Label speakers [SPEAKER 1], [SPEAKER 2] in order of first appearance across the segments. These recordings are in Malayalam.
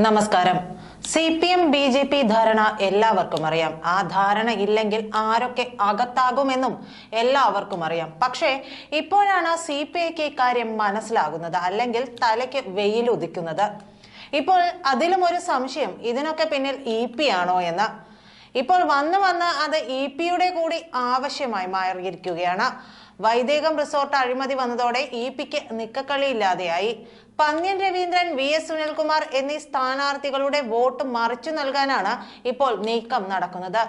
[SPEAKER 1] നമസ്കാരം. C P M B J P ധാരണ എല്ലാവർക്കും അറിയാം. ആ ധാരണ ഇല്ലെങ്കിൽ ആരൊക്കെ അകത്താകുമെന്നും എല്ലാവർക്കും അറിയാം. പക്ഷേ ഇപ്പോഴാണ് സി പി ഐക്ക് ഇക്കാര്യം മനസ്സിലാകുന്നത്. അല്ലെങ്കിൽ തലയ്ക്ക് വെയിൽ ഉദിക്കുന്നത് ഇപ്പോൾ അതിലും ഒരു സംശയം. ഇതിനൊക്കെ പിന്നിൽ ഇ പി ആണോ എന്ന്. ഇപ്പോൾ വന്ന് വന്ന് അത് ഇ പിയുടെ കൂടി ആവശ്യമായി മാറിയിരിക്കുകയാണ്. വൈദേകം റിസോർട്ട് അഴിമതി വന്നതോടെ ഇ പിക്ക് നിക്കക്കളി ഇല്ലാതെയായി പന്ന്യൻ രവീന്ദ്രൻ വി എസ് സുനിൽകുമാർ എന്നീ സ്ഥാനാർത്ഥികളുടെ വോട്ട് മറിച്ചു നൽകാനാണ് ഇപ്പോൾ നീക്കം നടക്കുന്നത്.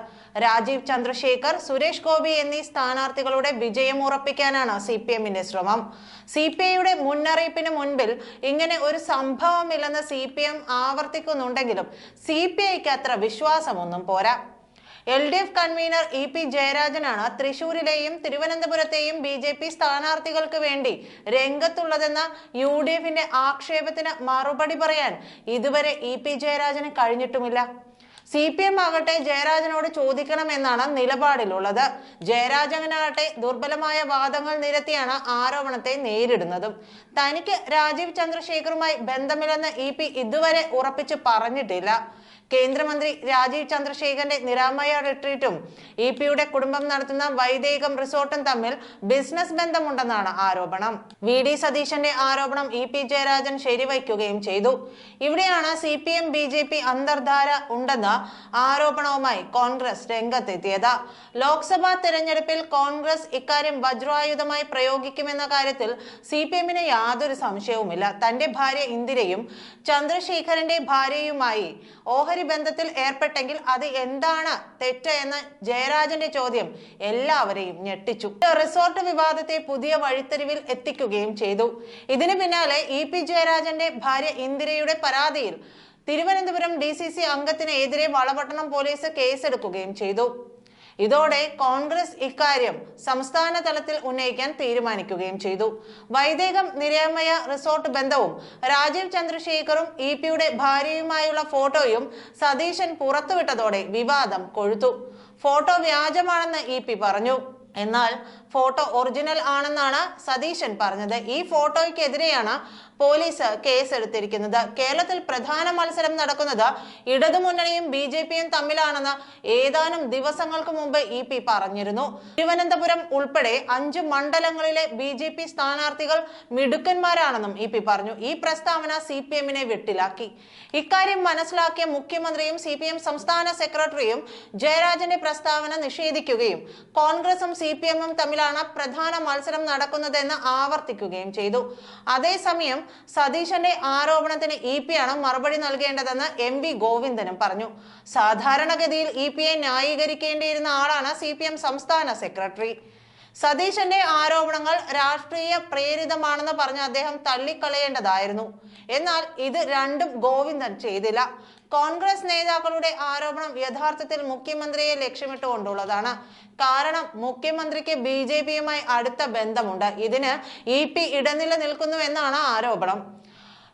[SPEAKER 1] രാജീവ് ചന്ദ്രശേഖർ സുരേഷ് ഗോപി എന്നീ സ്ഥാനാർത്ഥികളുടെ വിജയം ഉറപ്പിക്കാനാണ് സി പി എമ്മിന്റെ ശ്രമം. സി പി ഐയുടെ മുന്നറിയിപ്പിന് മുൻപിൽ ഇങ്ങനെ ഒരു സംഭവമില്ലെന്ന് സി പി എം ആവർത്തിക്കുന്നുണ്ടെങ്കിലും സി പി ഐക്ക് അത്ര വിശ്വാസമൊന്നും പോരാ. L D F convener E P ജയരാജനാണ് തൃശൂരിലെയും തിരുവനന്തപുരത്തെയും ബി ജെ പി സ്ഥാനാർത്ഥികൾക്ക് വേണ്ടി രംഗത്തുള്ളതെന്ന യു ഡി എഫിന്റെ ആക്ഷേപത്തിന് മറുപടി പറയാൻ ഇതുവരെ ഇ പി ജയരാജന് കഴിഞ്ഞിട്ടുമില്ല. സി പി എം ആകട്ടെ ജയരാജനോട് ചോദിക്കണമെന്നാണ് നിലപാടിലുള്ളത്. ജയരാജനാകട്ടെ ദുർബലമായ വാദങ്ങൾ നിരത്തിയാണ് ആരോപണത്തെ നേരിടുന്നതും. തനിക്ക് രാജീവ് ചന്ദ്രശേഖറുമായി ബന്ധമില്ലെന്ന് ഇ പി ഇതുവരെ ഉറപ്പിച്ച് പറഞ്ഞിട്ടില്ല. കേന്ദ്രമന്ത്രി രാജീവ് ചന്ദ്രശേഖരന്റെ നിരാമയ റിട്രീറ്റും ഇ പിയുടെ കുടുംബം നടത്തുന്ന വൈദേകം റിസോർട്ടും തമ്മിൽ ബിസിനസ് ബന്ധമുണ്ടെന്നാണ് ആരോപണം. വി ഡി സതീശന്റെ ആരോപണം ഇ പി ജയരാജൻ ശരിവയ്ക്കുകയും ചെയ്തു. ഇവിടെയാണ് C P M B J P അന്തർധാര ഉണ്ടെന്ന ആരോപണവുമായി കോൺഗ്രസ് രംഗത്തെത്തിയത്. ലോക്സഭാ തെരഞ്ഞെടുപ്പിൽ കോൺഗ്രസ് ഇക്കാര്യം വജ്രായുധമായി പ്രയോഗിക്കുമെന്ന കാര്യത്തിൽ സി പി എമ്മിന് യാതൊരു സംശയവുമില്ല. തന്റെ ഭാര്യ ഇന്ദിരയും ചന്ദ്രശേഖരന്റെ ഭാര്യയുമായി ഓഹരി ബന്ധത്തിൽ ഏർപ്പെട്ടെങ്കിൽ അത് എന്താണ് തെറ്റ് എന്ന ജയരാജന്റെ ചോദ്യം എല്ലാവരെയും ഞെട്ടിച്ചു. റിസോർട്ട് വിവാദത്തെ പുതിയ വഴിത്തിരിവിൽ എത്തിക്കുകയും ചെയ്തു. ഇതിന് പിന്നാലെ ഇ പി ജയരാജന്റെ ഭാര്യ ഇന്ദിരയുടെ പരാതിയിൽ തിരുവനന്തപുരം ഡി സി സി അംഗത്തിനെതിരെ വളപട്ടണം പോലീസ് കേസെടുക്കുകയും ചെയ്തു. ഇതോടെ കോൺഗ്രസ് ഇക്കാര്യം സംസ്ഥാന തലത്തിൽ ഉന്നയിക്കാൻ തീരുമാനിക്കുകയും ചെയ്തു. വൈദേകം നിരയമയ റിസോർട്ട് ബന്ധവും രാജീവ് ചന്ദ്രശേഖറും ഇ പിയുടെ ഭാര്യയുമായുള്ള ഫോട്ടോയും സതീശൻ പുറത്തുവിട്ടതോടെ വിവാദം കൊഴുത്തു. ഫോട്ടോ വ്യാജമാണെന്ന് ഇ പറഞ്ഞു. എന്നാൽ ഫോട്ടോ ഒറിജിനൽ ആണെന്നാണ് സതീശൻ പറഞ്ഞത്. ഈ ഫോട്ടോയ്ക്കെതിരെയാണ് പോലീസ് കേസെടുത്തിരിക്കുന്നത്. കേരളത്തിൽ പ്രധാന മത്സരം നടക്കുന്നത് ഇടതുമുന്നണിയും ബി ജെ പിയും തമ്മിലാണെന്ന് ഏതാനും ദിവസങ്ങൾക്ക് മുമ്പ് ഇ പി പറഞ്ഞിരുന്നു. തിരുവനന്തപുരം ഉൾപ്പെടെ അഞ്ച് മണ്ഡലങ്ങളിലെ ബി ജെ പി സ്ഥാനാർത്ഥികൾ മിടുക്കന്മാരാണെന്നും ഇ പി പറഞ്ഞു. ഈ പ്രസ്താവന സി പി എമ്മിനെ വെട്ടിലാക്കി. ഇക്കാര്യം മനസ്സിലാക്കിയ മുഖ്യമന്ത്രിയും സി പി എം സംസ്ഥാന സെക്രട്ടറിയും ജയരാജന്റെ പ്രസ്താവന നിഷേധിക്കുകയും കോൺഗ്രസും സി പി എമ്മും തമ്മിലാണ് പ്രധാന മത്സരം നടക്കുന്നതെന്ന് ആവർത്തിക്കുകയും ചെയ്തു. അതേസമയം സതീശന്റെ ആരോപണത്തിന് ഇ പി ആണ് മറുപടി നൽകേണ്ടതെന്ന് എം വി ഗോവിന്ദനും പറഞ്ഞു. സാധാരണഗതിയിൽ ഇ പി യെ ന്യായീകരിക്കേണ്ടിയിരുന്ന ആളാണ് സി പി എം സംസ്ഥാന സെക്രട്ടറി. സതീശന്റെ ആരോപണങ്ങൾ രാഷ്ട്രീയ പ്രേരിതമാണെന്ന് പറഞ്ഞ് അദ്ദേഹം തള്ളിക്കളയേണ്ടതായിരുന്നു. എന്നാൽ ഇത് രണ്ടും ഗോവിന്ദൻ ചെയ്തില്ല. കോൺഗ്രസ് നേതാക്കളുടെ ആരോപണം യഥാർത്ഥത്തിൽ മുഖ്യമന്ത്രിയെ ലക്ഷ്യമിട്ടുകൊണ്ടുള്ളതാണ്. കാരണം മുഖ്യമന്ത്രിക്ക് ബി ജെ പിയുമായി അടുത്ത ബന്ധമുണ്ട്. ഇതിന് ഇ പി ഇടനില നിൽക്കുന്നു എന്നാണ് ആരോപണം.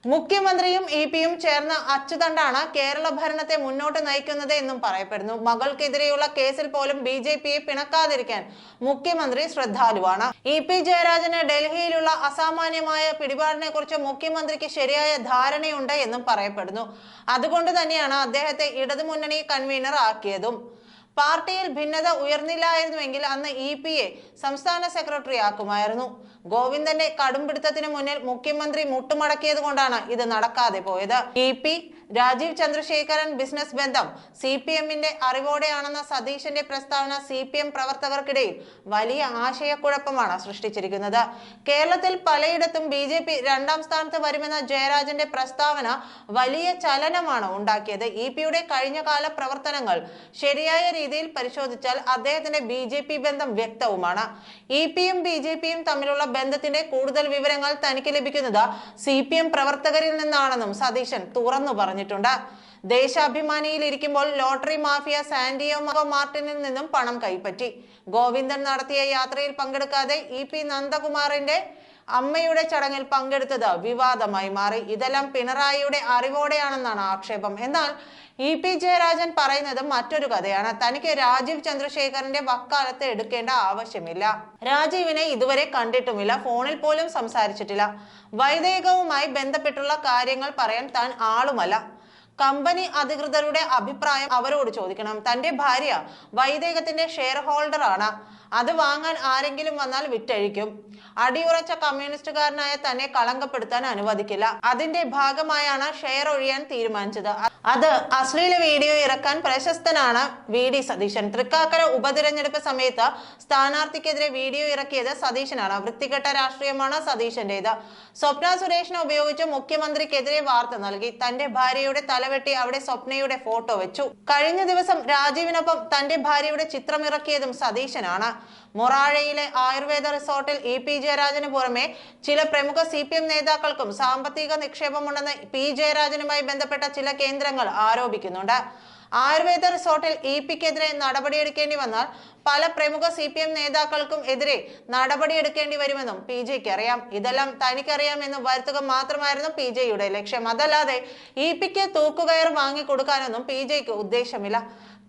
[SPEAKER 1] മുഖ്യമന്ത്രിയും ഇ പിയും ചേർന്ന് അച്ചുതണ്ടാണ് കേരള ഭരണത്തെ മുന്നോട്ട് നയിക്കുന്നത് എന്നും പറയപ്പെടുന്നു. മകൾക്കെതിരെയുള്ള കേസിൽ പോലും ബി ജെ പിയെ പിണക്കാതിരിക്കാൻ മുഖ്യമന്ത്രി ശ്രദ്ധാലുവാണ്. ഇ പി ജയരാജന് ഡൽഹിയിലുള്ള അസാമാന്യമായ പിടിപാടിനെ കുറിച്ച് മുഖ്യമന്ത്രിക്ക് ശരിയായ ധാരണയുണ്ട് എന്നും പറയപ്പെടുന്നു. അതുകൊണ്ട് തന്നെയാണ് അദ്ദേഹത്തെ ഇടതുമുന്നണി കൺവീനർ ആക്കിയതും. പാർട്ടിയിൽ ഭിന്നത ഉയർന്നില്ലായിരുന്നുവെങ്കിൽ അന്ന് ഇ പി എ സംസ്ഥാന സെക്രട്ടറി ആക്കുമായിരുന്നു. ഗോവിന്ദന്റെ കടുംപിടുത്തത്തിന് മുന്നിൽ മുഖ്യമന്ത്രി മുട്ടുമടക്കിയത് കൊണ്ടാണ് ഇത് നടക്കാതെ പോയത്. E P Rajeev Chandrasekharan business ബന്ധം സി പി എമ്മിന്റെ അറിവോടെയാണെന്ന സതീശന്റെ പ്രസ്താവന സി പി എം പ്രവർത്തകർക്കിടയിൽ വലിയ ആശയക്കുഴപ്പമാണ് സൃഷ്ടിച്ചിരിക്കുന്നത്. കേരളത്തിൽ പലയിടത്തും ബി ജെ പി രണ്ടാം സ്ഥാനത്ത് വരുമെന്ന ജയരാജന്റെ പ്രസ്താവന വലിയ ചലനമാണ് ഉണ്ടാക്കിയത്. ഇ പിയുടെ കഴിഞ്ഞകാല പ്രവർത്തനങ്ങൾ ശരിയായ രീതിയിൽ പരിശോധിച്ചാൽ അദ്ദേഹത്തിന്റെ ബി ജെ പി ബന്ധം വ്യക്തവുമാണ്. ഇ പിയും ബി ജെ പിയും തമ്മിലുള്ള ബന്ധത്തിന്റെ കൂടുതൽ വിവരങ്ങൾ തനിക്ക് ലഭിക്കുന്നത് സി പി എം പ്രവർത്തകരിൽ നിന്നാണെന്നും സതീശൻ തുറന്നു പറഞ്ഞിട്ടുണ്ട്. ദേശാഭിമാനിയിൽ ഇരിക്കുമ്പോൾ ലോട്ടറി മാഫിയ സാന്റിയോ മാർട്ടിനിൽ നിന്നും പണം കൈപ്പറ്റി. ഗോവിന്ദൻ നടത്തിയ യാത്രയിൽ പങ്കെടുക്കാതെ ഇ പി നന്ദകുമാറിന്റെ അമ്മയുടെ ചടങ്ങിൽ പങ്കെടുത്തത് വിവാദമായി മാറി. ഇതെല്ലാം പിണറായിയുടെ അറിവോടെയാണെന്നാണ് ആക്ഷേപം. എന്നാൽ ഇ പി ജയരാജൻ പറയുന്നത് മറ്റൊരു കഥയാണ്. തനിക്ക് രാജീവ് ചന്ദ്രശേഖറിന്റെ വക്കാലത്ത് എടുക്കേണ്ട ആവശ്യമില്ല. രാജീവിനെ ഇതുവരെ കണ്ടിട്ടുമില്ല. ഫോണിൽ പോലും സംസാരിച്ചിട്ടില്ല. വൈദേകവുമായി ബന്ധപ്പെട്ടുള്ള കാര്യങ്ങൾ പറയാൻ താൻ ആളുമല്ല. കമ്പനി അധികൃതരുടെ അഭിപ്രായം അവരോട് ചോദിക്കണം. തന്റെ ഭാര്യ വൈദേകത്തിന്റെ ഷെയർ ഹോൾഡർ ആണ് അത് വാങ്ങാൻ ആരെങ്കിലും വന്നാൽ വിറ്റഴിക്കും. അടിയുറച്ച കമ്മ്യൂണിസ്റ്റുകാരനായ തന്നെ കളങ്കപ്പെടുത്താൻ അനുവദിക്കില്ല. അതിന്റെ ഭാഗമായാണ് ഷെയർ ഒഴിയാൻ തീരുമാനിച്ചത്. അത് അശ്ലീല വീഡിയോ ഇറക്കാൻ പ്രശസ്തനാണ് വി. ഡി. സതീശൻ. തൃക്കാക്കര ഉപതിരഞ്ഞെടുപ്പ് സമയത്ത് സ്ഥാനാർത്ഥിക്കെതിരെ വീഡിയോ ഇറക്കിയത് സതീശനാണ്. വൃത്തികെട്ട രാഷ്ട്രീയമാണ് സതീശന്റേത് സ്വപ്ന സുരേഷിനെ ഉപയോഗിച്ച് മുഖ്യമന്ത്രിക്കെതിരെ വാർത്ത നൽകി. തന്റെ ഭാര്യയുടെ തലവെട്ടി അവിടെ സ്വപ്നയുടെ ഫോട്ടോ വെച്ചു. കഴിഞ്ഞ ദിവസം രാജീവിനൊപ്പം തന്റെ ഭാര്യയുടെ ചിത്രം ഇറക്കിയതും സതീശനാണ്. മൊറാഴയിലെ ആയുർവേദ റിസോർട്ടിൽ ഇ പി ജയരാജന് പുറമെ ചില പ്രമുഖ സി പി എം നേതാക്കൾക്കും സാമ്പത്തിക നിക്ഷേപമുണ്ടെന്ന് പി ജയരാജനുമായി ബന്ധപ്പെട്ട ചില കേന്ദ്രങ്ങൾ ആരോപിക്കുന്നുണ്ട്. ആയുർവേദ റിസോർട്ടിൽ ഇ പിക്കെതിരെ നടപടിയെടുക്കേണ്ടി വന്നാൽ പല പ്രമുഖ സി പി എം നേതാക്കൾക്കും എതിരെ നടപടിയെടുക്കേണ്ടി വരുമെന്നും പി ജെക്ക് അറിയാം. ഇതെല്ലാം തനിക്കറിയാമെന്ന് വരുത്തുക മാത്രമായിരുന്നു പി ജെയുടെ ലക്ഷ്യം. അതല്ലാതെ ഇ പിക്ക് തൂക്കുകയർ വാങ്ങിക്കൊടുക്കാനൊന്നും പി ജെക്ക് ഉദ്ദേശമില്ല.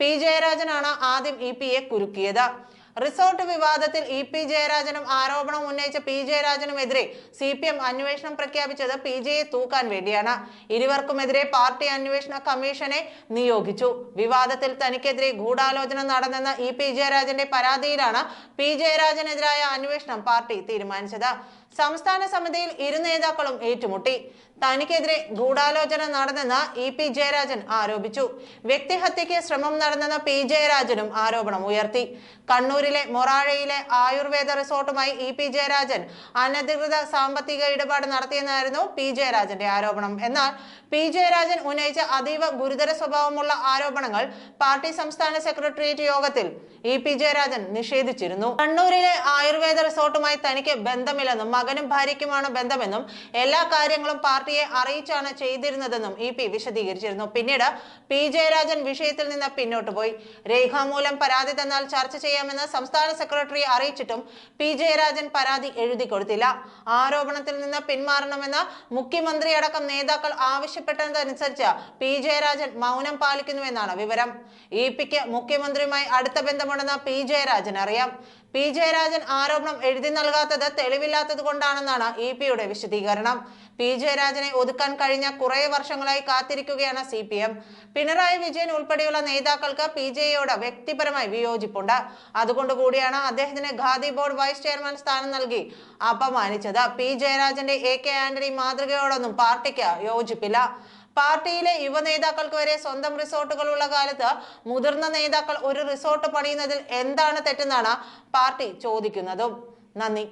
[SPEAKER 1] പി ജയരാജനാണ് ആദ്യം ഇ പിയെ കുരുക്കിയത്. റിസോർട്ട് വിവാദത്തിൽ ഇ പി ജയരാജനും ആരോപണം ഉന്നയിച്ച പി ജയരാജനുമെതിരെ സി പി എം അന്വേഷണം പ്രഖ്യാപിച്ചത് പി ജെയെ തൂക്കാൻ വേണ്ടിയാണ്. ഇരുവർക്കുമെതിരെ പാർട്ടി അന്വേഷണ കമ്മീഷനെ നിയോഗിച്ചു. വിവാദത്തിൽ തനിക്കെതിരെ ഗൂഢാലോചന നടന്നെന്ന ഇ പി ജയരാജന്റെ പരാതിയിലാണ് പി ജയരാജനെതിരായ അന്വേഷണം പാർട്ടി തീരുമാനിച്ചത്. സംസ്ഥാന സമിതിയിൽ ഇരു നേതാക്കളും ഏറ്റുമുട്ടി. തനിക്കെതിരെ ഗൂഢാലോചന നടന്നെന്ന് ഇ പി ജയരാജൻ ആരോപിച്ചു. വ്യക്തിഹത്യയ്ക്ക് ശ്രമം നടന്നെന്ന പി ജയരാജനും ആരോപണം ഉയർത്തി. കണ്ണൂരിലെ മൊറാഴയിലെ ആയുർവേദ റിസോർട്ടുമായി ഇ പി ജയരാജൻ അനധികൃത സാമ്പത്തിക ഇടപാട് നടത്തിയെന്നായിരുന്നു പി ജയരാജന്റെ ആരോപണം. എന്നാൽ പി ജയരാജൻ ഉന്നയിച്ച അതീവ ഗുരുതര സ്വഭാവമുള്ള ആരോപണങ്ങൾ പാർട്ടി സംസ്ഥാന സെക്രട്ടേറിയറ്റ് യോഗത്തിൽ ഇ പി ജയരാജൻ നിഷേധിച്ചിരുന്നു. കണ്ണൂരിലെ ആയുർവേദ റിസോർട്ടുമായി തനിക്ക് ബന്ധമില്ലെന്നും മകനും ഭാര്യയ്ക്കുമാണ് ബന്ധമെന്നും എല്ലാ കാര്യങ്ങളും പാർട്ടിയെ അറിയിച്ചാണ് ചെയ്തിരുന്നതെന്നും ഇ പി വിശദീകരിച്ചിരുന്നു. പിന്നീട് പി ജയരാജൻ വിഷയത്തിൽ നിന്ന് പിന്നോട്ട് പോയി. രേഖാമൂലം പരാതി തന്നാൽ ചർച്ച ചെയ്യാമെന്ന് സംസ്ഥാന സെക്രട്ടറി അറിയിച്ചിട്ടും പി ജയരാജൻ പരാതി എഴുതി കൊടുത്തില്ല. ആരോപണത്തിൽ നിന്ന് പിന്മാറണമെന്ന് മുഖ്യമന്ത്രി അടക്കം നേതാക്കൾ ആവശ്യപ്പെട്ടതനുസരിച്ച് പി ജയരാജൻ മൗനം പാലിക്കുന്നുവെന്നാണ് വിവരം. ഇ പിക്ക് മുഖ്യമന്ത്രിയുമായി അടുത്ത ബന്ധമുണ്ടെന്ന് പി ജയരാജൻ അറിയാം പി. ജയരാജൻ ആരോപണം എഴുതി നൽകാത്തത് തെളിവില്ലാത്തത് കൊണ്ടാണെന്നാണ് ഇ. പിയുടെ വിശദീകരണം. പി. ജയരാജനെ ഒതുക്കാൻ കഴിഞ്ഞ കുറെ വർഷങ്ങളായി കാത്തിരിക്കുകയാണ് C. P. M. Pinarayi Vijayan ഉൾപ്പെടെയുള്ള നേതാക്കൾക്ക് പി. ജെയോട് വ്യക്തിപരമായി വിയോജിപ്പുണ്ട്. അതുകൊണ്ട് കൂടിയാണ് അദ്ദേഹത്തിന് ഖാദി ബോർഡ് വൈസ് ചെയർമാൻ സ്ഥാനം നൽകി അപമാനിച്ചത്. പി. ജയരാജന്റെ എ. കെ. ആന്റണി മാതൃകയോടൊന്നും പാർട്ടിക്ക് യോജിപ്പില്ല. പാർട്ടിയിലെ യുവ നേതാക്കൾക്ക് വരെ സ്വന്തം റിസോർട്ടുകളുള്ള കാലത്ത് മുതിർന്ന നേതാക്കൾ ഒരു റിസോർട്ട് പണിയുന്നതിൽ എന്താണ് തെറ്റെന്നാണ് പാർട്ടി ചോദിക്കുന്നതും. നന്ദി.